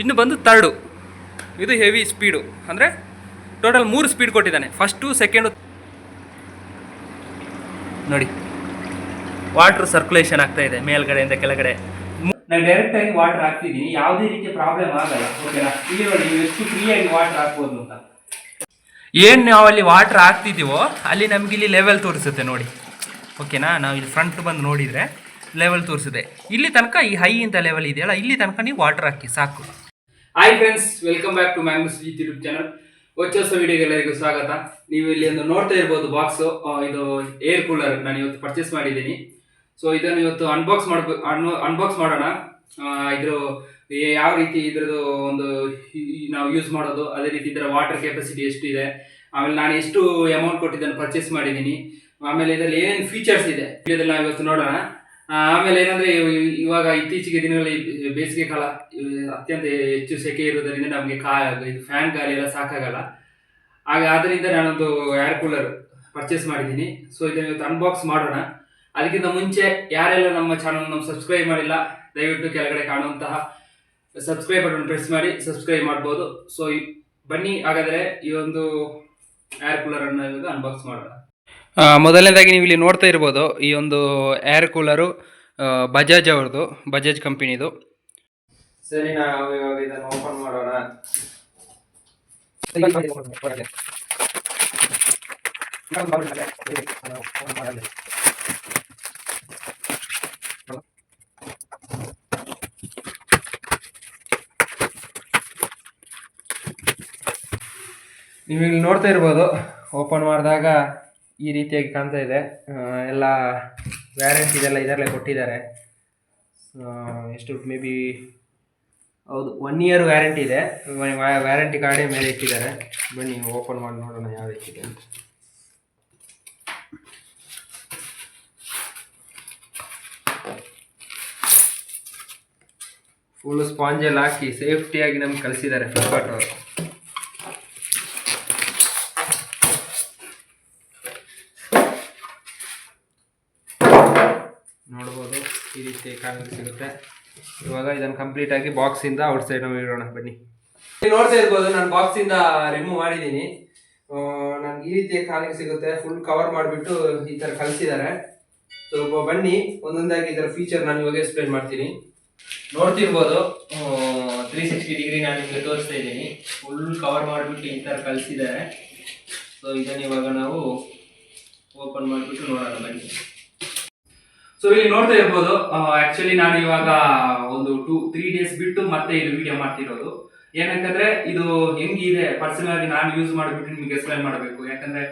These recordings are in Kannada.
ಇನ್ನು ಬಂದು ತರ್ಡು ಇದು ಹೆವಿ ಸ್ಪೀಡು ಅಂದರೆ ಟೋಟಲ್ ಮೂರು ಸ್ಪೀಡ್ ಕೊಟ್ಟಿದ್ದಾನೆ. ಫಸ್ಟು ಸೆಕೆಂಡು ನೋಡಿ. ವಾಟ್ರ್ ಸರ್ಕ್ಯುಲೇಷನ್ ಆಗ್ತಾ ಇದೆ ಮೇಲ್ಗಡೆಯಿಂದ ಕೆಳಗಡೆ. ನಾನು ಡೈರೆಕ್ಟ್ ಆಗಿ ವಾಟರ್ ಹಾಕ್ತಿದ್ದೀನಿ. ಯಾವುದೇ ರೀತಿಯ ಪ್ರಾಬ್ಲಮ್ ಆಗಲ್ಲ. ಓಕೆನಾ ಇಲ್ಲಿ ನೋಡಿ, ನೀವು ಎಷ್ಟು ಫ್ರೀಯಾಗಿ ವಾಟರ್ ಹಾಕ್ಬೋದು ಅಂತ. ಏನು ನಾವು ಅಲ್ಲಿ ವಾಟರ್ ಹಾಕ್ತಿದ್ದೀವೋ, ಅಲ್ಲಿ ನಮಗೆ ಇಲ್ಲಿ ಲೆವೆಲ್ ತೋರಿಸುತ್ತೆ ನೋಡಿ. ಓಕೆನಾ ನಾವು ಇಲ್ಲಿ ಫ್ರಂಟ್ ಬಂದು ನೋಡಿದರೆ ಲೆವೆಲ್ ತೋರಿಸುತ್ತೆ. ಇಲ್ಲಿ ತನಕ ಈ ಹೈ ಅಂತ ಲೆವೆಲ್ ಇದೆಯಲ್ಲ, ಇಲ್ಲಿ ತನಕ ನೀವು ವಾಟರ್ ಹಾಕಿ, ಸಾಕು. Hi friends welcome back to Mangoes YouTube channel ಹೊಚ್ಚ ವಿಡಿಯೋಗೆ ಎಲ್ಲರಿಗೂ ಸ್ವಾಗತ. ನೀವು ಇಲ್ಲಿ ಒಂದು ನೋಡ್ತಾ ಇರ್ಬೋದು ಬಾಕ್ಸ್ ಇದು ಏರ್ ಕೂಲರ್ ನಾನು ಇವತ್ತು ಪರ್ಚೇಸ್ ಮಾಡಿದ್ದೀನಿ. ಸೊ ಇದನ್ನು ಇವತ್ತು ಅನ್ಬಾಕ್ಸ್ ಮಾಡ್ಬೇಕು ಅನ್ಬಾಕ್ಸ್ ಮಾಡೋಣ. ಇದ್ರ ಯಾವ ರೀತಿ ಇದ್ರದ್ದು ಒಂದು ನಾವು ಯೂಸ್ ಮಾಡೋದು, ಅದೇ ರೀತಿ ಇದರ ವಾಟರ್ ಕೆಪಾಸಿಟಿ ಎಷ್ಟಿದೆ. ಆಮೇಲೆ ನಾನು ಎಷ್ಟು ಅಮೌಂಟ್ ಕೊಟ್ಟಿದ್ದನ್ನು ಪರ್ಚೇಸ್ ಮಾಡಿದ್ದೀನಿ. ಆಮೇಲೆ ಇದರಲ್ಲಿ ಏನೇನು ಫೀಚರ್ಸ್ ಇದೆ, ಇದೆಲ್ಲ ಇವತ್ತು ನೋಡೋಣ. ಆಮೇಲೆ ಏನಂದ್ರೆ ಇವ- ಇವಾಗ ಇತ್ತೀಚೆಗೆ ದಿನಗಳಲ್ಲಿ ಬೇಸಿಗೆ ಕಾಲ ಅತ್ಯಂತ ಹೆಚ್ಚು ಸೆಕೆ ಇರೋದರಿಂದ ನಮಗೆ ಕಾ, ಇದು ಫ್ಯಾನ್ ಗಾಳಿ ಎಲ್ಲ ಸಾಕಾಗಲ್ಲ. ಹಾಗೆ ಆದ್ದರಿಂದ ನಾನೊಂದು ಏರ್ ಕೂಲರ್ ಪರ್ಚೇಸ್ ಮಾಡಿದ್ದೀನಿ. ಸೊ ಇದನ್ನು ಇವತ್ತು ಅನ್ಬಾಕ್ಸ್ ಮಾಡೋಣ. ಅದಕ್ಕಿಂತ ಮುಂಚೆ ಯಾರೆಲ್ಲ ನಮ್ಮ ಚಾನಲ್ ನಾವು ಸಬ್ಸ್ಕ್ರೈಬ್ ಮಾಡಿಲ್ಲ, ದಯವಿಟ್ಟು ಕೆಳಗಡೆ ಕಾಣುವಂತಹ ಸಬ್ಸ್ಕ್ರೈಬ್ ಬಟನ್ ಪ್ರೆಸ್ ಮಾಡಿ ಸಬ್ಸ್ಕ್ರೈಬ್ ಮಾಡ್ಬೋದು. ಸೊ ಬನ್ನಿ, ಹಾಗಾದರೆ ಈ ಒಂದು ಏರ್ ಕೂಲರ್ ಅನ್ನು ಇವಾಗ ಅನ್ಬಾಕ್ಸ್ ಮಾಡೋಣ. ಮೊದಲನೇದಾಗಿ ನೀವು ಇಲ್ಲಿ ನೋಡ್ತಾ ಇರ್ಬೋದು ಈ ಒಂದು ಏರ್ ಕೂಲರು ಬಜಾಜ್ ಅವ್ರದ್ದು ಬಜಾಜ್ ಕಂಪನಿದು. ಸರಿ, ನಾವು ಇವಾಗ ಇದನ್ನು ಓಪನ್ ಮಾಡೋಣ. ನೀವು ಇಲ್ಲಿ ನೋಡ್ತಾ ಇರ್ಬೋದು ಓಪನ್ ಮಾಡಿದಾಗ ಈ ರೀತಿಯಾಗಿ ಕಾಣ್ತಾ ಇದೆ. ಎಲ್ಲ ವ್ಯಾರಂಟಿ ಇದೆಲ್ಲ ಇದರಲ್ಲೇ ಕೊಟ್ಟಿದ್ದಾರೆ. ಎಷ್ಟು ಮೇ ಬಿ ಹೌದು ಒನ್ ಇಯರ್ ವ್ಯಾರಂಟಿ ಇದೆ. ವ್ಯಾರಂಟಿ ಕಾರ್ಡೇ ಮೇಲೆ ಇಟ್ಟಿದ್ದಾರೆ. ಬನ್ನಿ ಓಪನ್ ಮಾಡಿ ನೋಡೋಣ ಯಾವ ರೀತಿ ಇದೆ ಫುಲ್ ಸ್ಪಾಂಜಲ್ಲಿ ಹಾಕಿ ಸೇಫ್ಟಿಯಾಗಿ ನಮ್ಗೆ ಕಳಿಸಿದ್ದಾರೆ ಫ್ಲಿಪ್ಕಾರ್ಟ್ ನೋಡ್ಬೋದು ಕಾಣಲಿಕ್ಕೆ ಸಿಗುತ್ತೆ ಇವಾಗ ಇದನ್ನು ಕಂಪ್ಲೀಟ್ ಆಗಿ ಬಾಕ್ಸ್ ಇಂದ ಔಟ್ ಸೈಡ್ ನಾವು ಇಡೋಣ, ಬನ್ನಿ. ನೋಡ್ತಾ ಇರ್ಬೋದು, ನಾನು ಬಾಕ್ಸ್ ಇಂದ ರಿಮೂವ್ ಮಾಡಿದ್ದೀನಿ. ನನ್ಗೆ ಈ ರೀತಿ ಕಾಲಿಗೆ ಸಿಗುತ್ತೆ ಫುಲ್ ಕವರ್ ಮಾಡಿಬಿಟ್ಟು ಈ ತರ ಕಲಿಸಿದ್ದಾರೆ ಸೊ ಬನ್ನಿ, ಒಂದೊಂದಾಗಿ ಇದರ ಫೀಚರ್ ನಾನು ಇವಾಗ ಎಕ್ಸ್ಪ್ಲೇನ್ ಮಾಡ್ತೀನಿ. ನೋಡ್ತಿರ್ಬೋದು ತ್ರೀ ಸಿಕ್ಸ್ಟಿ ಡಿಗ್ರಿ ನಾನು ನಿಮಗೆ ತೋರಿಸ್ತಾ ಇದ್ದೀನಿ. ಫುಲ್ ಕವರ್ ಮಾಡಿಬಿಟ್ಟು ಈ ಥರ ಕಲಿಸಿದ್ದಾರೆ ಸೊ ಇದನ್ನು ಇವಾಗ ನಾವು ಓಪನ್ ಮಾಡಿಬಿಟ್ಟು ನೋಡೋಣ, ಬನ್ನಿ. ಸೊ ಇಲ್ಲಿ ನೋಡ್ತಾ ಇರ್ಬೋದು ಆಕ್ಚುಲಿ ನಾನು ಇವಾಗ ಒಂದು ಟೂ ತ್ರೀ ಡೇಸ್ ಬಿಟ್ಟು ಮತ್ತೆ ಇದು ವಿಡಿಯೋ ಮಾಡ್ತಿರೋದು. ಏನಂತಂದ್ರೆ, ಇದು ಹೆಂಗಿದೆ? ಪರ್ಸನಲ್ ಆಗಿ ನಾನು ಯೂಸ್ ಮಾಡಿಬಿಟ್ಟು ನಿಮ್ಗೆ ಎಕ್ಸ್ಪ್ಲೈನ್ ಮಾಡಬೇಕು. ಯಾಕಂದ್ರೆ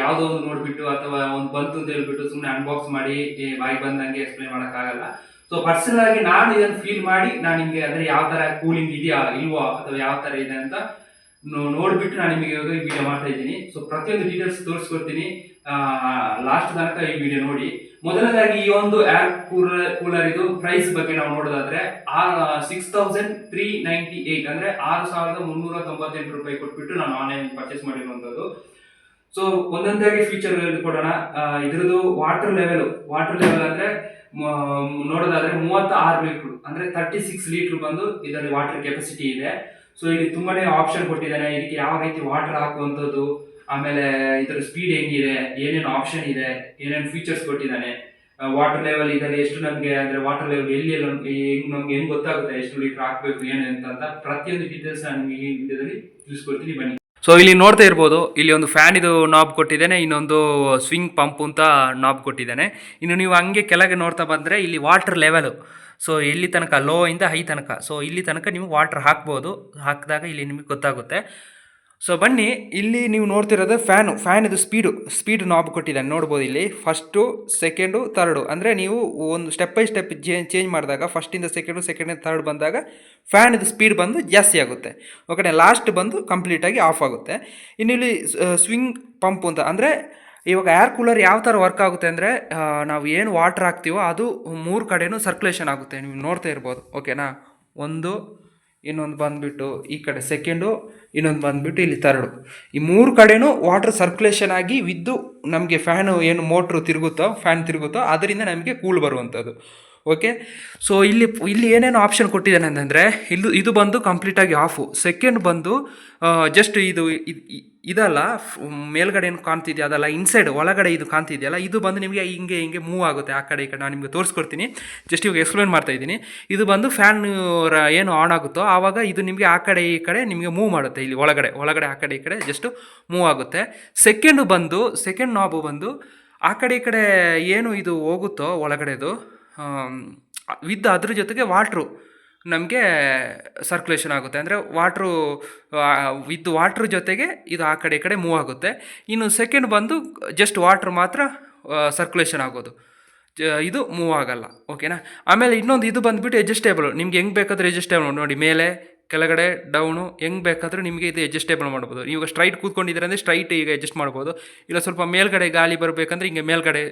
ಯಾವ್ದೋ ಒಂದು ನೋಡ್ಬಿಟ್ಟು ಅಥವಾ ಒಂದು ಬಂತು ಅಂತ ಹೇಳ್ಬಿಟ್ಟು ಸುಮ್ಮನೆ ಅನ್ಬಾಕ್ಸ್ ಮಾಡಿ ಬಾಯಿ ಬಂದಂಗೆ ಎಕ್ಸ್ಪ್ಲೈನ್ ಮಾಡೋಕ್ಕಾಗಲ್ಲ. ಸೊ ಪರ್ಸನಲ್ ಆಗಿ ನಾನು ಇದನ್ನು ಫೀಲ್ ಮಾಡಿ, ನಾನು ನಿಮಗೆ ಅಂದ್ರೆ ಯಾವ ತರ ಕೂಲಿಂಗ್ ಇದೆಯಾ, ಇಲ್ವಾ, ಅಥವಾ ಯಾವ ತರ ಇದೆ ಅಂತ ನೋಡ್ಬಿಟ್ಟು ನಾನು ನಿಮಗೆ ವಿಡಿಯೋ ಮಾಡ್ತಾ ಇದ್ದೀನಿ. ಸೊ ಪ್ರತಿಯೊಂದು ಡೀಟೇಲ್ಸ್ ತೋರಿಸ್ಕೊಡ್ತೀನಿ. ಲಾಸ್ಟ್ ತನಕ ಈ ವಿಡಿಯೋ ನೋಡಿ. ಮೊದಲನೇದಾಗಿ ಈ ಒಂದು ಏರ್ ಕೂಲರ್ ಕೂಲರ್ ಇದು ಪ್ರೈಸ್ ಬಗ್ಗೆ ನಾವು ನೋಡೋದಾದ್ರೆ six thousand three ninety eight ಅಂದ್ರೆ ಆರು ಸಾವಿರದ ಮುನ್ನೂರ ತೊಂಬತ್ತೆಂಟು ರೂಪಾಯಿ ಕೊಟ್ಬಿಟ್ಟು ನಾನು ಆನ್ಲೈನ್ ಪರ್ಚೇಸ್ ಮಾಡಿರುವಂತದ್ದು ಸೊ ಒಂದೊಂದಾಗಿ ಫೀಚರ್ ಕೊಡೋಣ. ಇದರದು ಇದ್ರದ್ದು ವಾಟರ್ ಲೆವೆಲ್ ವಾಟರ್ ಲೆವೆಲ್ ಅಂದ್ರೆ ನೋಡೋದಾದ್ರೆ ಮೂವತ್ತ ಆರು ಲೀಟರ್, ಅಂದ್ರೆ ತರ್ಟಿ ಸಿಕ್ಸ್ ಲೀಟರ್ ಬಂದು ಇದರಲ್ಲಿ ವಾಟರ್ ಕೆಪಾಸಿಟಿ ಇದೆ. ಸೊ ಇಲ್ಲಿ ತುಂಬಾನೇ ಆಪ್ಷನ್ ಕೊಟ್ಟಿದ್ದಾನೆ ಇದಕ್ಕೆ ಯಾವ ರೀತಿ ವಾಟರ್ ಹಾಕುವಂಥದ್ದು ಆಮೇಲೆ ಇದರ ಸ್ಪೀಡ್ ಹೆಂಗಿದೆ, ಏನೇನು ಆಪ್ಷನ್ ಇದೆ, ಏನೇನು ಫೀಚರ್ಸ್ ಕೊಟ್ಟಿದ್ದಾನೆ ವಾಟರ್ ಲೆವೆಲ್ ಇದರಲ್ಲಿ ಎಷ್ಟು ನಮಗೆ, ಅಂದರೆ ವಾಟರ್ ಲೆವೆಲ್ ಎಲ್ಲಿ ಎಲ್ಲ ನಮ್ಗೆ ಹೆಂಗ್ ಗೊತ್ತಾಗುತ್ತೆ, ಎಷ್ಟು ಲೀಟರ್ ಹಾಕಬೇಕು, ಏನು ಅಂತ ಪ್ರತಿಯೊಂದು ಡೀಟೇಲ್ಸ್ ನಿಮಗೆ ಈ ವಿಡಿಯೋದಲ್ಲಿ ತಿಳಿಸ್ಕೊಡ್ತೀನಿ, ಬನ್ನಿ. ಸೊ ಇಲ್ಲಿ ನೋಡ್ತಾ ಇರ್ಬೋದು, ಇಲ್ಲಿ ಒಂದು ಫ್ಯಾನ್ ಇದು ನಾಬ್ ಕೊಟ್ಟಿದ್ದೇನೆ, ಇನ್ನೊಂದು ಸ್ವಿಂಗ್ ಪಂಪ್ ಅಂತ ನಾಬ್ ಕೊಟ್ಟಿದ್ದಾನೆ. ಇನ್ನು ನೀವು ಹಂಗೆ ಕೆಳಗೆ ನೋಡ್ತಾ ಬಂದರೆ ಇಲ್ಲಿ ವಾಟರ್ ಲೆವೆಲು ಸೊ ಎಲ್ಲಿ ತನಕ? ಲೋ ಇಂದ ಹೈ ತನಕ. ಸೊ ಇಲ್ಲಿ ತನಕ ನೀವು ವಾಟರ್ ಹಾಕ್ಬೋದು, ಹಾಕಿದಾಗ ಇಲ್ಲಿ ನಿಮಗೆ ಗೊತ್ತಾಗುತ್ತೆ. ಸೊ ಬನ್ನಿ, ಇಲ್ಲಿ ನೀವು ನೋಡ್ತಿರೋದು ಫ್ಯಾನು ಫ್ಯಾನ್ ಇದು ಸ್ಪೀಡು ಸ್ಪೀಡ್ ನಾಬ್ ಕೊಟ್ಟಿದ್ದಾನೆ ನೋಡ್ಬೋದು ಇಲ್ಲಿ. ಫಸ್ಟು ಸೆಕೆಂಡು ತರ್ಡು ಅಂದರೆ ನೀವು ಒಂದು ಸ್ಟೆಪ್ ಬೈ ಸ್ಟೆಪ್ ಚೇಂಜ್ ಮಾಡಿದಾಗ ಫಸ್ಟಿಂದ ಸೆಕೆಂಡು ಸೆಕೆಂಡಿಂದ ತರ್ಡ್ ಬಂದಾಗ ಫ್ಯಾನ್ ಇದು ಸ್ಪೀಡ್ ಬಂದು ಜಾಸ್ತಿ ಆಗುತ್ತೆ. ಓಕೆ ಲಾಸ್ಟ್ ಬಂದು ಕಂಪ್ಲೀಟಾಗಿ ಆಫ್ ಆಗುತ್ತೆ. ಇನ್ನು ಇಲ್ಲಿ ಸ್ವಿಂಗ್ ಪಂಪ್ ಅಂತ ಅಂದರೆ, ಇವಾಗ ಏರ್ ಕೂಲರ್ ಯಾವ ಥರ ವರ್ಕ್ ಆಗುತ್ತೆ ಅಂದರೆ ನಾವು ಏನು ವಾಟರ್ ಹಾಕ್ತೀವೋ ಅದು ಮೂರು ಕಡೆಯೂ ಸರ್ಕ್ಯುಲೇಷನ್ ಆಗುತ್ತೆ, ನೀವು ನೋಡ್ತಾ ಇರ್ಬೋದು. ಓಕೆನಾ ಒಂದು ಇನ್ನೊಂದು ಬಂದುಬಿಟ್ಟು ಈ ಕಡೆ ಸೆಕೆಂಡು ಇನ್ನೊಂದು ಬಂದುಬಿಟ್ಟು ಇಲ್ಲಿ ತರ್ಡು ಈ ಮೂರು ಕಡೆನೂ ವಾಟರ್ ಸರ್ಕ್ಯುಲೇಷನ್ ಆಗಿ ವಿದ್ದು ನಮಗೆ ಫ್ಯಾನು ಏನು ಮೋಟ್ರು ತಿರುಗುತ್ತೋ ಫ್ಯಾನ್ ತಿರುಗುತ್ತೋ, ಅದರಿಂದ ನಮಗೆ ಕೂಲ್ ಬರುವಂಥದ್ದು. ಓಕೆ ಸೊ ಇಲ್ಲಿ ಇಲ್ಲಿ ಏನೇನು ಆಪ್ಷನ್ ಕೊಟ್ಟಿದ್ದಾನೆ ಅಂತಂದರೆ, ಇದು ಇದು ಬಂದು ಕಂಪ್ಲೀಟಾಗಿ ಆಫು ಸೆಕೆಂಡ್ ಬಂದು ಜಸ್ಟ್ ಇದು ಇದಲ್ಲ ಮೇಲ್ಗಡೆ ಏನು ಕಾಣ್ತಿದೆಯಾ, ಅದಲ್ಲ ಇನ್ಸೈಡ್ ಒಳಗಡೆ ಇದು ಕಾಣ್ತಿದೆಯಲ್ಲ, ಇದು ಬಂದು ನಿಮಗೆ ಹಿಂಗೆ ಹಿಂಗೆ ಮೂವ್ ಆಗುತ್ತೆ ಆ ಕಡೆ ಈ ಕಡೆ. ನಾನು ನಿಮಗೆ ತೋರಿಸ್ಕೊಡ್ತೀನಿ. ಜಸ್ಟ್ ಇವಾಗ ಎಕ್ಸ್ಪ್ಲೇನ್ ಮಾಡ್ತಾ ಇದ್ದೀನಿ. ಇದು ಬಂದು ಫ್ಯಾನ್ ಏನು ಆನ್ ಆಗುತ್ತೋ, ಆವಾಗ ಇದು ನಿಮಗೆ ಆ ಕಡೆ ಈ ಕಡೆ ನಿಮಗೆ ಮೂವ್ ಮಾಡುತ್ತೆ. ಇಲ್ಲಿ ಒಳಗಡೆ ಒಳಗಡೆ, ಆ ಕಡೆ ಈ ಕಡೆ ಜಸ್ಟ್ ಮೂವ್ ಆಗುತ್ತೆ. ಸೆಕೆಂಡು ಬಂದು ಸೆಕೆಂಡ್ ನಾಬು ಬಂದು, ಆ ಕಡೆ ಈ ಕಡೆ ಏನು ಇದು ಹೋಗುತ್ತೋ, ಒಳಗಡೆದು ವಿದ್ ಅದ್ರ ಜೊತೆಗೆ ವಾಟ್ರು. ನಮಗೆ ಸರ್ಕ್ಯುಲೇಷನ್ ಆಗುತ್ತೆ. ಅಂದರೆ ವಾಟ್ರು ವಿತ್ ವಾಟ್ರ್ ಜೊತೆಗೆ ಇದು ಆ ಕಡೆ ಈ ಕಡೆ ಮೂವ್ ಆಗುತ್ತೆ. ಇನ್ನು ಸೆಕೆಂಡ್ ಬಂದು ಜಸ್ಟ್ ವಾಟ್ರ್ ಮಾತ್ರ ಸರ್ಕ್ಯುಲೇಷನ್ ಆಗೋದು. ಇದು ಮೂವ್ ಆಗಲ್ಲ. ಓಕೆನಾ ಆಮೇಲೆ ಇನ್ನೊಂದು ಇದು ಬಂದುಬಿಟ್ಟು ಅಡ್ಜಸ್ಟೇಬಲ್ ನಿಮ್ಗೆ ಹೆಂಗೆ ಬೇಕಾದ್ರೆ ಅಡ್ಜಸ್ಟೇಬಲ್ ನೋಡಿ, ಮೇಲೆ ಕೆಳಗಡೆ ಡೌನು ಹೆಂಗೆ ಬೇಕಾದರೂ ನಿಮಗೆ ಇದು ಅಡ್ಜಸ್ಟೇಬಲ್ ಮಾಡ್ಬೋದು. ನೀವು ಸ್ಟ್ರೈಟ್ ಕೂತ್ಕೊಂಡಿದ್ದೀರ ಅಂದರೆ ಸ್ಟ್ರೈಟ್ ಈಗ ಅಡ್ಜಸ್ಟ್ ಮಾಡ್ಬೋದು. ಇಲ್ಲ ಸ್ವಲ್ಪ ಮೇಲ್ಗಡೆ ಗಾಳಿ ಬರಬೇಕಂದ್ರೆ ಹಿಂಗೆ ಮೇಲ್ಗಡೆ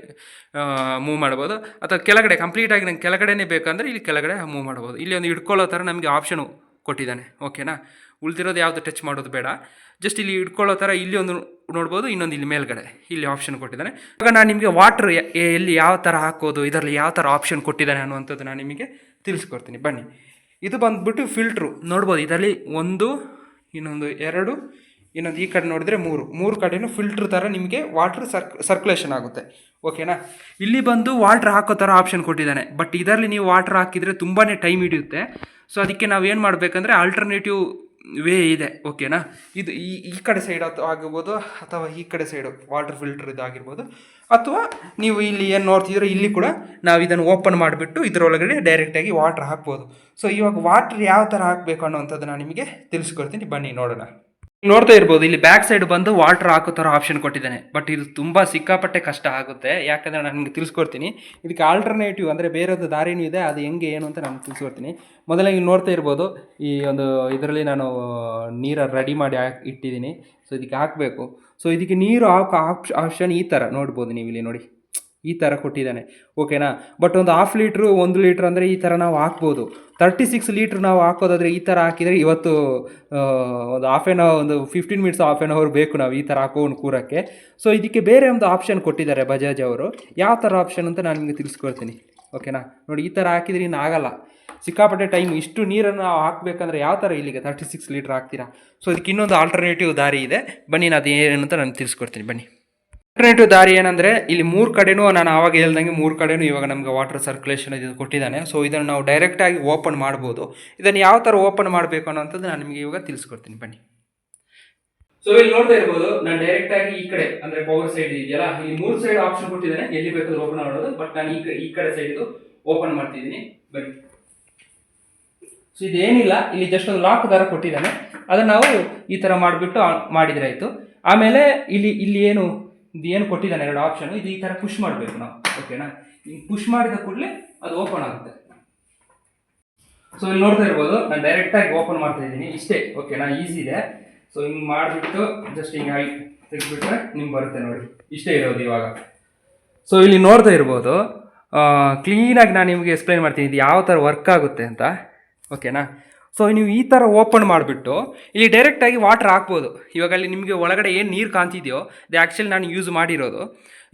ಮೂವ್ ಮಾಡ್ಬೋದು. ಅಥವಾ ಕೆಳಗಡೆ ಕಂಪ್ಲೀಟಾಗಿ ನಂಗೆ ಕೆಳಗಡೆನೇ ಬೇಕಂದರೆ ಇಲ್ಲಿ ಕೆಳಗಡೆ ಮೂವ್ ಮಾಡ್ಬೋದು. ಇಲ್ಲಿ ಒಂದು ಇಟ್ಕೊಳ್ಳೋ ಥರ ನಮಗೆ ಆಪ್ಷನು ಕೊಟ್ಟಿದ್ದಾನೆ. ಓಕೆನಾ ಉಳಿದಿರೋದು ಯಾವುದು ಟಚ್ ಮಾಡೋದು ಬೇಡ. ಜಸ್ಟ್ ಇಲ್ಲಿ ಇಟ್ಕೊಳ್ಳೋ ಥರ ಇಲ್ಲಿ ಒಂದು ನೋಡ್ಬೋದು, ಇನ್ನೊಂದು ಇಲ್ಲಿ ಮೇಲ್ಗಡೆ ಇಲ್ಲಿ ಆಪ್ಷನ್ ಕೊಟ್ಟಿದ್ದಾನೆ. ಇವಾಗ ನಾನು ನಿಮಗೆ ವಾಟ್ರ್ ಎಲ್ಲಿ ಯಾವ ಥರ ಹಾಕೋದು, ಇದರಲ್ಲಿ ಯಾವ ಥರ ಆಪ್ಷನ್ ಕೊಟ್ಟಿದ್ದಾನೆ ಅನ್ನುವಂಥದ್ದು ನಾನು ನಿಮಗೆ ತಿಳಿಸ್ಕೊಡ್ತೀನಿ. ಬನ್ನಿ. ಇದು ಬಂದ್ಬಿಟ್ಟು ಫಿಲ್ಟ್ರು ನೋಡ್ಬೋದು, ಇದರಲ್ಲಿ ಒಂದು, ಇನ್ನೊಂದು ಎರಡು, ಇನ್ನೊಂದು ಈ ಕಡೆ ನೋಡಿದ್ರೆ ಮೂರು. ಮೂರು ಕಡೆಯೂ ಫಿಲ್ಟ್ರ್ ಥರ ನಿಮಗೆ ವಾಟ್ರ್ ಸರ್ಕ್ ಸರ್ಕ್ಯುಲೇಷನ್ ಆಗುತ್ತೆ. ಓಕೆನಾ ಇಲ್ಲಿ ಬಂದು ವಾಟ್ರ್ ಹಾಕೋ ಥರ ಆಪ್ಷನ್ ಕೊಟ್ಟಿದ್ದಾನೆ. ಬಟ್ ಇದರಲ್ಲಿ ನೀವು ವಾಟ್ರ್ ಹಾಕಿದರೆ ತುಂಬಾ ಟೈಮ್ ಹಿಡಿಯುತ್ತೆ. ಸೊ ಅದಕ್ಕೆ ನಾವು ಏನು ಮಾಡಬೇಕಂದ್ರೆ ಆಲ್ಟರ್ನೇಟಿವ್ ವೇ ಇದೆ ಓಕೆನಾ ಇದು ಈ ಈ ಕಡೆ ಸೈಡ್ ಆಗಿರ್ಬೋದು, ಅಥವಾ ಈ ಕಡೆ ಸೈಡು ವಾಟರ್ ಫಿಲ್ಟರ್ ಇದಾಗಿರ್ಬೋದು ಅಥವಾ ನೀವು ಇಲ್ಲಿ ಏನು ನೋಡ್ತಿದ್ರೆ ಇಲ್ಲಿ ಕೂಡ ನಾವು ಇದನ್ನು ಓಪನ್ ಮಾಡಿಬಿಟ್ಟು ಇದರೊಳಗಡೆ ಡೈರೆಕ್ಟಾಗಿ ವಾಟ್ರ್ ಹಾಕ್ಬೋದು. ಸೊ ಇವಾಗ ವಾಟ್ರ್ ಯಾವ ಥರ ಹಾಕಬೇಕು ಅನ್ನೋವಂಥದ್ದು ನಾನು ನಿಮಗೆ ತಿಳಿಸ್ಕೊಡ್ತೀನಿ. ಬನ್ನಿ, ನೋಡೋಣ. ನೋಡ್ತಾ ಇರ್ಬೋದು, ಇಲ್ಲಿ ಬ್ಯಾಕ್ ಸೈಡ್ ಬಂದು ವಾಟರ್ ಹಾಕೋ ಥರ ಆಪ್ಷನ್ ಕೊಟ್ಟಿದ್ದಾನೆ. ಬಟ್ ಇದು ತುಂಬ ಸಿಕ್ಕಾಪಟ್ಟೆ ಕಷ್ಟ ಆಗುತ್ತೆ. ಯಾಕಂದರೆ ನಾನು ನಿಮಗೆ ತಿಳಿಸ್ಕೊಡ್ತೀನಿ. ಇದಕ್ಕೆ ಆಲ್ಟರ್ನೇಟಿವ್ ಅಂದರೆ ಬೇರೆದು ದಾರಿನೂ ಇದೆ, ಅದು ಹೆಂಗೆ ಏನು ಅಂತ ನಾನು ತಿಳಿಸ್ಕೊಡ್ತೀನಿ. ಮೊದಲಾಗಿ ನೋಡ್ತಾ ಇರ್ಬೋದು, ಈ ಒಂದು ಇದರಲ್ಲಿ ನಾನು ನೀರು ರೆಡಿ ಮಾಡಿ ಇಟ್ಟಿದ್ದೀನಿ. ಸೊ ಇದಕ್ಕೆ ಹಾಕಬೇಕು. ಸೊ ಇದಕ್ಕೆ ನೀರು ಹಾಕೋ ಆಪ್ಷನ್ ಈ ಥರ ನೋಡ್ಬೋದು ನೀವು ಇಲ್ಲಿ ನೋಡಿ. ಈ ಥರ ಕೊಟ್ಟಿದ್ದಾನೆ. ಓಕೆನಾ ಬಟ್ ಒಂದು ಹಾಫ್ ಲೀಟ್ರು ಒಂದು ಲೀಟ್ರ್ ಅಂದರೆ ಈ ಥರ ನಾವು ಹಾಕ್ಬೋದು. ತರ್ಟಿ ಸಿಕ್ಸ್ ಲೀಟ್ರ್ ನಾವು ಹಾಕೋದಾದ್ರೆ ಈ ಥರ ಹಾಕಿದರೆ ಇವತ್ತು ಒಂದು ಹಾಫ್ ಆನ್ ಅವರ್ ಒಂದು fifteen minutes half an hour ಬೇಕು ನಾವು ಈ ಥರ ಹಾಕೊಂಡು ಕೂರಕ್ಕೆ. ಸೊ ಇದಕ್ಕೆ ಬೇರೆ ಒಂದು ಆಪ್ಷನ್ ಕೊಟ್ಟಿದ್ದಾರೆ ಬಜಾಜ್ ಅವರು. ಯಾವ ಥರ ಆಪ್ಷನ್ ಅಂತ ನಾನು ನಿಮಗೆ ತಿಳಿಸ್ಕೊಳ್ತೀನಿ ಓಕೆನಾ ನೋಡಿ, ಈ ಥರ ಹಾಕಿದ್ರೆ ಇನ್ನು ಆಗಲ್ಲ. ಸಿಕ್ಕಾಪಟ್ಟೆ ಟೈಮ್ ಇಷ್ಟು ನೀರನ್ನು ನಾವು ಹಾಕಬೇಕಂದ್ರೆ ಯಾವ ಥರ ಇಲ್ಲಿಗೆ ತರ್ಟಿ ಸಿಕ್ಸ್ ಲೀಟ್ರ್ ಹಾಕ್ತೀರಾ? ಸೊ ಇದಕ್ಕೆ ಇನ್ನೊಂದು ಆಲ್ಟರ್ನೇಟಿವ್ ದಾರಿ ಇದೆ. ಬನ್ನಿ, ನಾನು ಅದು ಏನು ಅಂತ ನಾನು ತಿಳಿಸ್ಕೊಡ್ತೀನಿ. ಬನ್ನಿ. ಆಲ್ಟರ್ನೇಟಿವ್ ದಾರಿ ಏನಂದರೆ, ಇಲ್ಲಿ ಮೂರು ಕಡೆನೂ ನಾನು ಆವಾಗ ಹೇಳ್ದಂಗೆ ಮೂರು ಕಡೆನೂ ಇವಾಗ ನಮಗೆ ವಾಟರ್ ಸರ್ಕ್ಯುಲೇಷನ್ ಇದು ಕೊಟ್ಟಿದ್ದಾನೆ. ಸೊ ಇದನ್ನು ನಾವು ಡೈರೆಕ್ಟಾಗಿ ಓಪನ್ ಮಾಡ್ಬೋದು. ಇದನ್ನು ಯಾವ ಥರ ಓಪನ್ ಮಾಡಬೇಕು ಅನ್ನೋಂಥದ್ದು ನಾನು ನಿಮಗೆ ಇವಾಗ ತಿಳಿಸ್ಕೊಡ್ತೀನಿ. ಬನ್ನಿ. ಸೊ ಇಲ್ಲಿ ನೋಡ್ತಾ ಇರ್ಬೋದು, ನಾನು ಡೈರೆಕ್ಟ್ ಆಗಿ ಈ ಕಡೆ, ಅಂದ್ರೆ ಪವರ್ ಸೈಡ್ ಇದೆಯಲ್ಲ, ಇಲ್ಲಿ ಮೂರು ಸೈಡ್ ಆಪ್ಷನ್ ಕೊಟ್ಟಿದ್ದಾನೆ. ಎಲ್ಲಿ ಬೇಕಾದ್ರೂ ಓಪನ್ ಮಾಡೋದು ಬಟ್ ನಾನು ಈ ಕಡೆ ಈ ಕಡೆ ಸೈಡ್ ಓಪನ್ ಮಾಡ್ತಿದ್ದೀನಿ. ಬನ್ನಿ. ಸೊ ಇದೇನಿಲ್ಲ, ಇಲ್ಲಿ ಜಸ್ಟ್ ಒಂದು ಲಾಕ್ ದಾರ ಕೊಟ್ಟಿದ್ದಾನೆ. ಅದನ್ನ ನಾವು ಈ ಥರ ಮಾಡಿಬಿಟ್ಟು ಮಾಡಿದ್ರೆ ಆಯಿತು. ಆಮೇಲೆ ಇಲ್ಲಿ ಇಲ್ಲಿ ಏನು ಇದು ಏನು ಕೊಟ್ಟಿದ್ದಾನೆ ಎರಡು ಆಪ್ಷನ್ ಇದು ಈ ಥರ ಪುಷ್ ಮಾಡಬೇಕು ನಾವು. ಓಕೆನಾ ಹಿಂಗೆ ಪುಷ್ ಮಾಡಿದ ಕೂಡಲೇ ಅದು ಓಪನ್ ಆಗುತ್ತೆ. ಸೊ ಇಲ್ಲಿ ನೋಡ್ತಾ ಇರ್ಬೋದು, ನಾನು ಡೈರೆಕ್ಟಾಗಿ ಓಪನ್ ಮಾಡ್ತಾ ಇದ್ದೀನಿ. ಇಷ್ಟೇ ಓಕೆನಾ ಈಸಿ ಇದೆ. ಸೊ ಹಿಂಗೆ ಮಾಡಿಬಿಟ್ಟು ಜಸ್ಟ್ ಹಿಂಗೆ ತೆಗೆದ್ಬಿಟ್ರೆ ನಿಮ್ಗೆ ಬರುತ್ತೆ ನೋಡಿ. ಇಷ್ಟೇ ಇರೋದು ಇವಾಗ. ಸೊ ಇಲ್ಲಿ ನೋಡ್ತಾ ಇರ್ಬೋದು ಕ್ಲೀನಾಗಿ ನಾನು ನಿಮಗೆ ಎಕ್ಸ್ಪ್ಲೈನ್ ಮಾಡ್ತೀನಿ. ಇದು ಯಾವ ಥರ ವರ್ಕ್ ಆಗುತ್ತೆ ಅಂತ. ಓಕೆನಾ ಸೊ ನೀವು ಈ ಥರ ಓಪನ್ ಮಾಡಿಬಿಟ್ಟು, ಇಲ್ಲಿ ಡೈರೆಕ್ಟಾಗಿ ವಾಟರ್ ಹಾಕ್ಬೋದು. ಇವಾಗ ಅಲ್ಲಿ ನಿಮಗೆ ಒಳಗಡೆ ಏನು ನೀರು ಕಾಣ್ತಿದೆಯೋ, ಅದು ಆ್ಯಕ್ಚುಲಿ ನಾನು ಯೂಸ್ ಮಾಡಿರೋದು.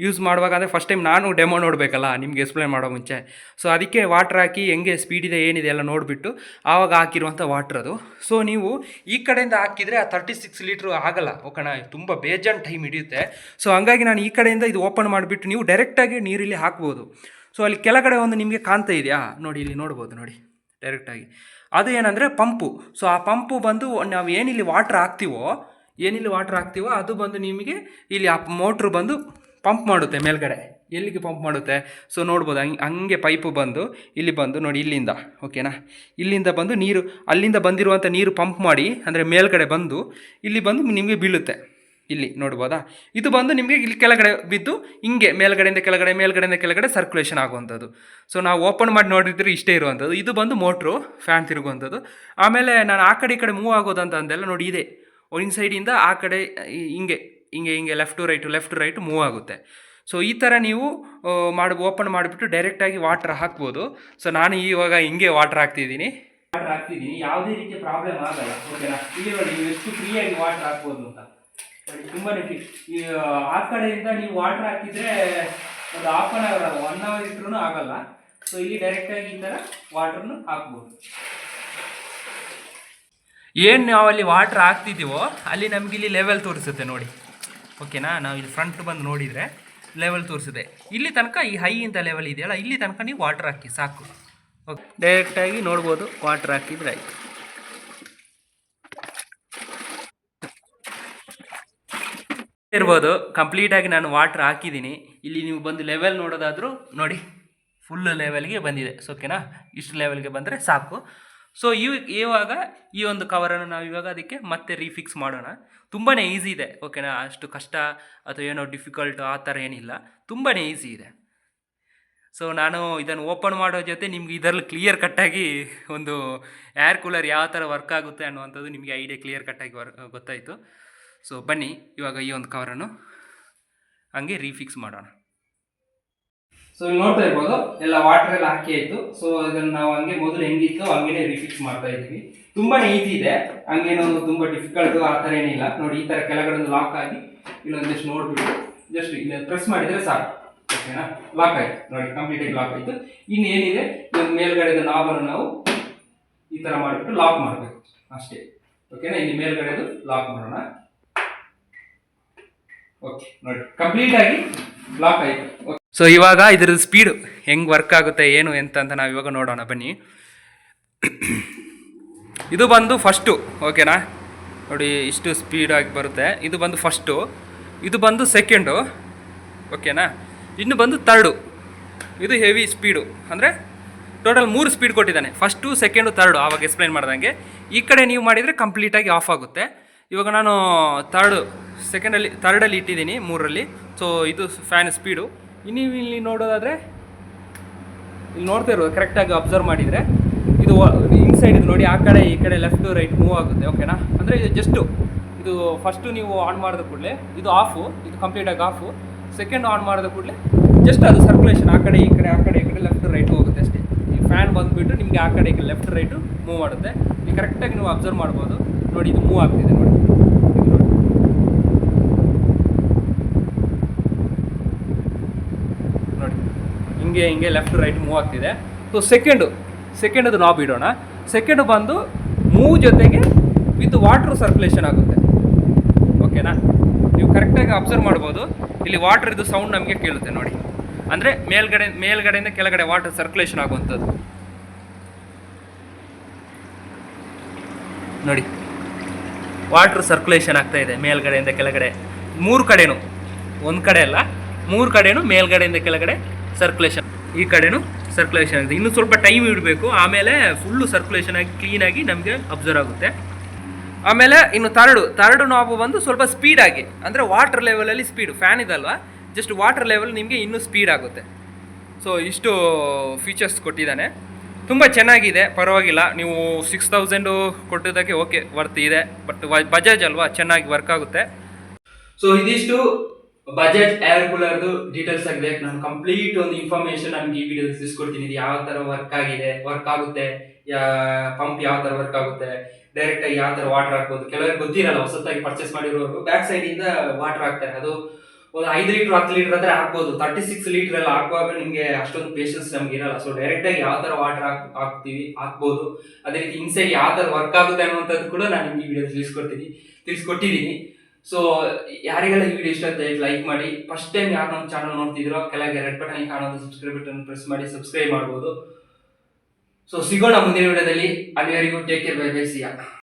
ಯೂಸ್ ಮಾಡುವಾಗ ಅಂದರೆ ಫಸ್ಟ್ ಟೈಮ್ ನಾನು ಡೆಮೋ ನೋಡಬೇಕಲ್ಲ, ನಿಮಗೆ ಎಕ್ಸ್ಪ್ಲೈನ್ ಮಾಡೋ ಮುಂಚೆ. ಸೊ ಅದಕ್ಕೆ ವಾಟ್ರ್ ಹಾಕಿ ಹೆಂಗೆ ಸ್ಪೀಡ್ ಇದೆ, ಏನಿದೆ ಎಲ್ಲ ನೋಡಿಬಿಟ್ಟು, ಆವಾಗ ಹಾಕಿರುವಂಥ ವಾಟ್ರ್ ಅದು. ಸೊ ನೀವು ಈ ಕಡೆಯಿಂದ ಹಾಕಿದರೆ ಆ ತರ್ಟಿ ಸಿಕ್ಸ್ ಲೀಟ್ರ್ ಆಗಲ್ಲ, ಓಕೆನಾ? ತುಂಬ ಬೇಜಾನ್ ಟೈಮ್ ಹಿಡಿಯುತ್ತೆ. ಸೊ ಹಂಗಾಗಿ ನಾನು ಈ ಕಡೆಯಿಂದ ಇದು ಓಪನ್ ಮಾಡಿಬಿಟ್ಟು ನೀವು ಡೈರೆಕ್ಟಾಗಿ ನೀರಿಲ್ಲಿ ಹಾಕ್ಬೋದು. ಸೊ ಅಲ್ಲಿ ಕೆಳಗಡೆ ಒಂದು ನಿಮಗೆ ಕಾಣ್ತಾ ಇದೆಯಾ? ನೋಡಿ, ಇಲ್ಲಿ ನೋಡ್ಬೋದು, ನೋಡಿ. ಡೈರೆಕ್ಟಾಗಿ ಅದು ಏನಂದರೆ ಪಂಪು. ಸೊ ಆ ಪಂಪು ಬಂದು ನಾವು ಏನಿಲ್ಲಿ ವಾಟ್ರ್ ಹಾಕ್ತೀವೋ, ಏನಿಲ್ಲಿ ವಾಟ್ರ್ ಹಾಕ್ತೀವೋ ಅದು ಬಂದು ನಿಮಗೆ ಇಲ್ಲಿ ಆ ಮೋಟ್ರ್ ಬಂದು ಪಂಪ್ ಮಾಡುತ್ತೆ ಮೇಲ್ಗಡೆ. ಎಲ್ಲಿಗೆ ಪಂಪ್ ಮಾಡುತ್ತೆ? ಸೊ ನೋಡ್ಬೋದು, ಹಂಗೆ ಹಂಗೆ ಪೈಪು ಬಂದು ಇಲ್ಲಿ ಬಂದು ನೋಡಿ, ಇಲ್ಲಿಂದ ಓಕೆನಾ ಇಲ್ಲಿಂದ ಬಂದು ನೀರು, ಅಲ್ಲಿಂದ ಬಂದಿರುವಂಥ ನೀರು ಪಂಪ್ ಮಾಡಿ, ಅಂದರೆ ಮೇಲ್ಗಡೆ ಬಂದು, ಇಲ್ಲಿ ಬಂದು ನಿಮಗೆ ಬೀಳುತ್ತೆ. ಇಲ್ಲಿ ನೋಡ್ಬೋದಾ? ಇದು ಬಂದು ನಿಮಗೆ ಇಲ್ಲಿ ಕೆಳಗಡೆ ಬಿದ್ದು, ಹಿಂಗೆ ಮೇಲ್ಗಡೆಯಿಂದ ಕೆಳಗಡೆ ಮೇಲ್ಗಡೆಯಿಂದ ಕೆಳಗಡೆ ಸರ್ಕ್ಯುಲೇಷನ್ ಆಗುವಂಥದ್ದು. ಸೊ ನಾವು ಓಪನ್ ಮಾಡಿ ನೋಡಿದ್ರೆ ಇಷ್ಟೇ ಇರುವಂಥದ್ದು. ಇದು ಬಂದು ಮೋಟ್ರು ಫ್ಯಾನ್ ತಿರುಗುವಂಥದ್ದು. ಆಮೇಲೆ ನಾನು ಆ ಕಡೆ ಈ ಕಡೆ ಮೂವ್ ಆಗೋದಂತ ಅಂದೆಲ್ಲ ನೋಡಿ ಇದೆ. ಒಂದು ಸೈಡಿಂದ ಆ ಕಡೆ ಹಿಂಗೆ ಹಿಂಗೆ ಹಿಂಗೆ left to right left to right move ಆಗುತ್ತೆ. ಸೊ ಈ ಥರ ನೀವು ಮಾಡಿ ಓಪನ್ ಮಾಡಿಬಿಟ್ಟು ಡೈರೆಕ್ಟಾಗಿ ವಾಟ್ರ್ ಹಾಕ್ಬೋದು. ಸೊ ನಾನು ಇವಾಗ ಹಿಂಗೆ ವಾಟ್ರ್ ಹಾಕ್ತಿದ್ದೀನಿ. ವಾಟ್ರ್ ಹಾಕ್ತಿದ್ದೀನಿ. ಯಾವುದೇ ರೀತಿಯ ಪ್ರಾಬ್ಲಮ್ ಆಗಲ್ಲ. ಓಕೆನಾ ಇಲ್ಲಿ ನೋಡಿ, ನೀವು ಎಷ್ಟು ಫ್ರೀಯಾಗಿ ವಾಟ್ರ್ ಹಾಕ್ಬೋದು ಅಂತ. ತುಂಬಾ ಈ, ಆ ಕಡೆಯಿಂದ ನೀವು ವಾಟ್ರ್ ಹಾಕಿದ್ರೆ ಒಂದು half an hour one hour ಇಟ್ರೂ ಆಗಲ್ಲ. ಸೊ ಇಲ್ಲಿ ಡೈರೆಕ್ಟಾಗಿ ಈ ತರ ವಾಟ್ರನ್ನು ಹಾಕ್ಬೋದು. ಏನು ನಾವು ಅಲ್ಲಿ ವಾಟ್ರ್ ಹಾಕ್ತಿದ್ದೀವೋ ಅಲ್ಲಿ ನಮ್ಗೆ ಇಲ್ಲಿ ಲೆವೆಲ್ ತೋರಿಸುತ್ತೆ ನೋಡಿ. ಓಕೆನಾ ನಾವು ಇಲ್ಲಿ ಫ್ರಂಟ್ ಬಂದು ನೋಡಿದರೆ ಲೆವೆಲ್ ತೋರಿಸುತ್ತೆ. ಇಲ್ಲಿ ತನಕ ಈ ಹೈ ಅಂತ ಲೆವೆಲ್ ಇದೆಯಲ್ಲ, ಇಲ್ಲಿ ತನಕ ನೀವು ವಾಟ್ರ್ ಹಾಕಿ, ಸಾಕು. ಓಕೆ ಡೈರೆಕ್ಟಾಗಿ ನೋಡ್ಬೋದು ವಾಟ್ರ್ ಹಾಕಿದ್ರೆ ಆಯಿತು. ಇರ್ಬೋದು. ಕಂಪ್ಲೀಟಾಗಿ ನಾನು ವಾಟ್ರ್ ಹಾಕಿದ್ದೀನಿ. ಇಲ್ಲಿ ನೀವು ಬಂದು ಲೆವೆಲ್ ನೋಡೋದಾದರೂ ನೋಡಿ ಫುಲ್ ಲೆವೆಲ್ಗೆ ಬಂದಿದೆ. ಸೊ ಓಕೆನಾ ಇಷ್ಟು ಲೆವೆಲ್ಗೆ ಬಂದರೆ ಸಾಕು. ಸೊ ಇವ್, ಇವಾಗ ಈ ಒಂದು ಕವರನ್ನು ನಾವು ಇವಾಗ ಅದಕ್ಕೆ ಮತ್ತೆ ರೀಫಿಕ್ಸ್ ಮಾಡೋಣ. ತುಂಬಾ ಈಸಿ ಇದೆ ಓಕೆನಾ ಅಷ್ಟು ಕಷ್ಟ ಅಥವಾ ಏನೋ ಡಿಫಿಕಲ್ಟ್ ಆ ಥರ ಏನಿಲ್ಲ. ತುಂಬಾ ಈಸಿ ಇದೆ. ಸೊ ನಾನು ಇದನ್ನು ಓಪನ್ ಮಾಡೋ ಜೊತೆ ನಿಮ್ಗೆ ಇದರಲ್ಲಿ ಕ್ಲಿಯರ್ ಕಟ್ಟಾಗಿ ಒಂದು ಏರ್ ಕೂಲರ್ ಯಾವ ಥರ ವರ್ಕ್ ಆಗುತ್ತೆ ಅನ್ನುವಂಥದ್ದು ನಿಮಗೆ ಐಡಿಯಾ ಕ್ಲಿಯರ್ ಕಟ್ಟಾಗಿ ವರ್, ಗೊತ್ತಾಯಿತು. ಸೊ ಬನ್ನಿ, ಇವಾಗ ಈ ಒಂದು ಕವರನ್ನು ಹಂಗೆ ರೀಫಿಕ್ಸ್ ಮಾಡೋಣ. ಸೊ ಇಲ್ಲಿ ನೋಡ್ತಾ ಇರ್ಬೋದು, ಎಲ್ಲ ವಾಟರ್ ಎಲ್ಲ ಹಾಕಿ ಆಯಿತು. ಸೊ ಇದನ್ನು ನಾವು ಹಂಗೆ ಮೊದಲು ಹೆಂಗಿತ್ತು ಹಂಗೇನೆ ರಿಫಿಕ್ಸ್ ಮಾಡ್ತಾ ಇದ್ವಿ. ತುಂಬಾ ಈಸಿ ಇದೆ. ಹಂಗೇನೋ ತುಂಬ ಡಿಫಿಕಲ್ಟ್ ಆ ಥರ ಏನಿಲ್ಲ ನೋಡಿ, ಈ ಥರ ಕೆಳಗಡೆ ಲಾಕ್ ಆಗಿ ಇಲ್ಲೊಂದು ಜಸ್ಟ್ ನೋಡಿಬಿಟ್ಟು ಜಸ್ಟ್ ಇಲ್ಲಿ ಪ್ರೆಸ್ ಮಾಡಿದರೆ ಸಾಕು. ಓಕೆನಾ ಲಾಕ್ ಆಯಿತು. ನೋಡಿ ಕಂಪ್ಲೀಟ್ ಆಗಿ ಲಾಕ್ ಆಯಿತು. ಇನ್ನು ಏನಿದೆ? ನಮ್ಮ ಮೇಲ್ಗಡೆ ನಾಬನ್ನು ನಾವು ಈ ಥರ ಮಾಡಿಬಿಟ್ಟು ಲಾಕ್ ಮಾಡಬೇಕು. ಅಷ್ಟೇ. ಓಕೆನಾ ಇಲ್ಲಿ ಮೇಲ್ಗಡೆದು ಲಾಕ್ ಮಾಡೋಣ. ಓಕೆ ನೋಡಿ ಕಂಪ್ಲೀಟ್ ಆಗಿ ಬ್ಲಾಕ್ ಆಯ್ತು. ಸೊ ಇವಾಗ ಇದ್ರ ಸ್ಪೀಡ್ ಹೆಂಗ್ ವರ್ಕ್ ಆಗುತ್ತೆ, ಏನು ಎಂತ ಅಂತ ನಾವು ಇವಾಗ ನೋಡೋಣ, ಬನ್ನಿ. ಇದು ಬಂದು ಫಸ್ಟು ಓಕೆನಾ ನೋಡಿ, ಇಷ್ಟು ಸ್ಪೀಡಾಗಿ ಬರುತ್ತೆ. ಇದು ಬಂದು ಫಸ್ಟು ಇದು ಬಂದು ಸೆಕೆಂಡು ಓಕೆನಾ ಇನ್ನು ಬಂದು ತರ್ಡು ಇದು ಹೆವಿ ಸ್ಪೀಡು ಅಂದರೆ ಟೋಟಲ್ ಮೂರು ಸ್ಪೀಡ್ ಕೊಟ್ಟಿದ್ದಾನೆ. ಫಸ್ಟು ಸೆಕೆಂಡು ತರ್ಡು ಆವಾಗ ಎಕ್ಸ್ಪ್ಲೈನ್ ಮಾಡ್ದಂಗೆ. ಈ ಕಡೆ ನೀವು ಮಾಡಿದರೆ ಕಂಪ್ಲೀಟಾಗಿ ಆಫ್ ಆಗುತ್ತೆ. ಇವಾಗ ನಾನು ತರ್ಡು ಸೆಕೆಂಡಲ್ಲಿ ತರ್ಡಲ್ಲಿ ಇಟ್ಟಿದ್ದೀನಿ, ಮೂರರಲ್ಲಿ. ಸೊ ಇದು ಫ್ಯಾನ್ ಸ್ಪೀಡು ನೀವು ಇಲ್ಲಿ ನೋಡೋದಾದರೆ, ಇಲ್ಲಿ ನೋಡ್ತಾ ಇರೋದು ಕರೆಕ್ಟಾಗಿ ಅಬ್ಸರ್ವ್ ಮಾಡಿದರೆ, ಇದು ಇನ್ಸೈಡ್ ಇದು ನೋಡಿ, ಆ ಕಡೆ, ಈ ಕಡೆ ಲೆಫ್ಟ್ ರೈಟ್ ಮೂವ್ ಆಗುತ್ತೆ ಓಕೆನಾ ಅಂದರೆ ಇದು ಜಸ್ಟು ಇದು ಫಸ್ಟು ನೀವು ಆನ್ ಮಾಡಿದ ಕೂಡಲೇ, ಇದು ಆಫು ಇದು ಕಂಪ್ಲೀಟಾಗಿ ಆಫು ಸೆಕೆಂಡ್ ಆನ್ ಮಾಡಿದ ಕೂಡಲೇ ಜಸ್ಟ್ ಅದು ಸರ್ಕ್ಯುಲೇಷನ್ ಆ ಕಡೆ, ಈ ಕಡೆ, ಆ ಕಡೆ, ಈ ಕಡೆ ಲೆಫ್ಟ್ ರೈಟ್ ಹೋಗುತ್ತೆ ಅಷ್ಟೇ. ಈ ಫ್ಯಾನ್ ಬಂದುಬಿಟ್ಟು ನಿಮಗೆ ಆ ಕಡೆ, ಈ ಕಡೆ ಲೆಫ್ಟ್ ರೈಟು ಮೂವ್ ಮಾಡುತ್ತೆ ನೀವು ಕರೆಕ್ಟಾಗಿ ನೀವು ಅಬ್ಸರ್ವ್ ಮಾಡ್ಬೋದು. ನೋಡಿ, ಇದು ಮೂವ್ ಆಗ್ತಿದೆ ನೋಡಿ ಇದು ನೋಡಿ ನೋಡಿ ಹಿಂಗೆ ಹಿಂಗೆ ಲೆಫ್ಟ್ ರೈಟ್ ಮೂವ್ ಆಗ್ತಿದೆ. ಸೊ ಸೆಕೆಂಡು ಸೆಕೆಂಡದು ನಾಬ್ ಇಡೋಣ. ಸೆಕೆಂಡ್ ಬಂದು ಮೂವ್ ಜೊತೆಗೆ ವಿತ್ ವಾಟ್ರ್ ಸರ್ಕ್ಯುಲೇಷನ್ ಆಗುತ್ತೆ. ಓಕೆನಾ ನೀವು ಕರೆಕ್ಟಾಗಿ ಅಬ್ಸರ್ವ್ ಮಾಡ್ಬೋದು. ಇಲ್ಲಿ ವಾಟರ್ ಇದು ಸೌಂಡ್ ನಮಗೆ ಕೇಳುತ್ತೆ ನೋಡಿ. ಅಂದರೆ ಮೇಲ್ಗಡೆ, ಮೇಲ್ಗಡೆಯಿಂದ ಕೆಳಗಡೆ ವಾಟರ್ ಸರ್ಕ್ಯುಲೇಷನ್ ಆಗುವಂಥದ್ದು. ನೋಡಿ. ವಾಟ್ರ್ ಸರ್ಕ್ಯುಲೇಷನ್ ಆಗ್ತಾ ಇದೆ ಮೇಲ್ಗಡೆಯಿಂದ ಕೆಳಗಡೆ. ಮೂರು ಕಡೆನೂ. ಒಂದು ಕಡೆ ಅಲ್ಲ. ಮೂರು ಕಡೆನೂ ಮೇಲ್ಗಡೆಯಿಂದ ಕೆಳಗಡೆ ಸರ್ಕ್ಯುಲೇಷನ್ ಈ ಕಡೆನೂ ಸರ್ಕ್ಯುಲೇಷನ್ ಆಗುತ್ತೆ ಇನ್ನು ಸ್ವಲ್ಪ ಟೈಮ್ ಇಡಬೇಕು. ಆಮೇಲೆ ಫುಲ್ಲು ಸರ್ಕ್ಯುಲೇಷನ್ ಆಗಿ ಕ್ಲೀನಾಗಿ ನಮಗೆ ಅಬ್ಸರ್ವ್ ಆಗುತ್ತೆ. ಆಮೇಲೆ ಇನ್ನು ತರಡು, ತರ್ಡು ನಾಬು ಬಂದು ಸ್ವಲ್ಪ ಸ್ಪೀಡಾಗಿ ಅಂದರೆ ವಾಟರ್ ಲೆವೆಲಲ್ಲಿ ಸ್ಪೀಡು ಫ್ಯಾನ್ ಇದಲ್ವಾ? ಜಸ್ಟ್ ವಾಟರ್ ಲೆವೆಲ್ ನಿಮಗೆ ಇನ್ನೂ ಸ್ಪೀಡ್ ಆಗುತ್ತೆ. ಸೊ ಇಷ್ಟು ಫೀಚರ್ಸ್ ಕೊಟ್ಟಿದ್ದಾನೆ. ತುಂಬ ಚೆನ್ನಾಗಿದೆ, ಪರವಾಗಿಲ್ಲ. ನೀವು ಸಿಕ್ಸ್ ತೌಸಂಡು ಕೊಟ್ಟಿದ್ದಕ್ಕೆ ಓಕೆ ವರ್ತ್ ಇದೆ. ಬಟ್ ಬಜಾಜ್ ಅಲ್ವಾ? ಚೆನ್ನಾಗಿ ವರ್ಕ್ ಆಗುತ್ತೆ. ಸೊ ಇದಿಷ್ಟು ಬಜಾಜ್ ಏರ್ ಕೂಲರ್ದು ಡೀಟೇಲ್ಸ್ ಆಗಿದೆ ನಾನು ಕಂಪ್ಲೀಟ್ ಒಂದು ಇನ್ಫಾರ್ಮೇಶನ್ ನಮ್ಗೆ ಈ ವಿಡಿಯೋ ತಿಳಿಸ್ಕೊಡ್ತೀನಿ ಇದು ಯಾವ ತರ ವರ್ಕ್ ಆಗಿದೆ ವರ್ಕ್ ಆಗುತ್ತೆ ಪಂಪ್ ಯಾವ ತರ ವರ್ಕ್ ಆಗುತ್ತೆ ಡೈರೆಕ್ಟ್ ಆಗಿ ಯಾವ ತರ ವಾಟರ್ ಹಾಕ್ಬೋದು. ಕೆಲವರಿಗೆ ಗೊತ್ತಿರಲ್ಲ, ಹೊಸತಾಗಿ ಪರ್ಚೇಸ್ ಮಾಡಿರೋರು. ಬ್ಯಾಕ್ ಸೈಡ್ ಇಂದ ವಾಟರ್ ಹಾಕ್ತಾರೆ. ಅದು ಒಂದು ಐದು ಲೀಟರ್ ಹತ್ತು ಲೀಟರ್ ಆದ್ರೆ ಹಾಕ್ಬೋದು. ತರ್ಟಿ ಸಿಕ್ಸ್ ಲೀಟರ್ ಎಲ್ಲ ಹಾಕುವಾಗ ನಿಮಗೆ ಅಷ್ಟೊಂದು ಪೇಷನ್ಸ್ ನಮ್ಗೆ ಇರಲ್ಲ. ಸೊ ಡೈರೆಕ್ಟ್ ಆಗಿ ಯಾವ ತರ ವಾಟರ್ ಹಾಕ್, ಹಾಕ್ತೀವಿ, ಹಾಕ್ಬೋದು. ಅದೇ ರೀತಿ ಇನ್ಸೈಡ್ ಯಾವ ತರ ವರ್ಕ್ ಆಗುತ್ತೆ ಅನ್ನುವಂಥದ್ದು ಕೂಡ ನಾನು ನಿಮ್ಗೆ ಈ ವಿಡಿಯೋ ತಿಳಿಸ್ಕೊಡ್ತೀನಿ ತಿಳಿಸ್ಕೊಟ್ಟಿದ್ದೀನಿ ಸೊ ಯಾರಿಗೆಲ್ಲ ಈ ವಿಡಿಯೋ ಇಷ್ಟ ಆಗುತ್ತೆ ಲೈಕ್ ಮಾಡಿ. ಫಸ್ಟ್ ಟೈಮ್ ಯಾರು ನಮ್ಮ ಚಾನಲ್ ನೋಡ್ತಿದ್ರೋ ಕೆಳಗೆ ರೆಡ್ ಬಟನ್ ಕಾಣೋದು ಸಬ್ಸ್ಕ್ರೈಬ್ ಬಟನ್ ಪ್ರೆಸ್ ಮಾಡಿ ಸಬ್ಸ್ಕ್ರೈಬ್ ಮಾಡ್ಬೋದು. ಸೊ ಸಿಗೋಣ ಮುಂದಿನ ವಿಡಿಯೋದಲ್ಲಿ ಅಲ್ಲಿವರೆಗೂ take care bye bye see ya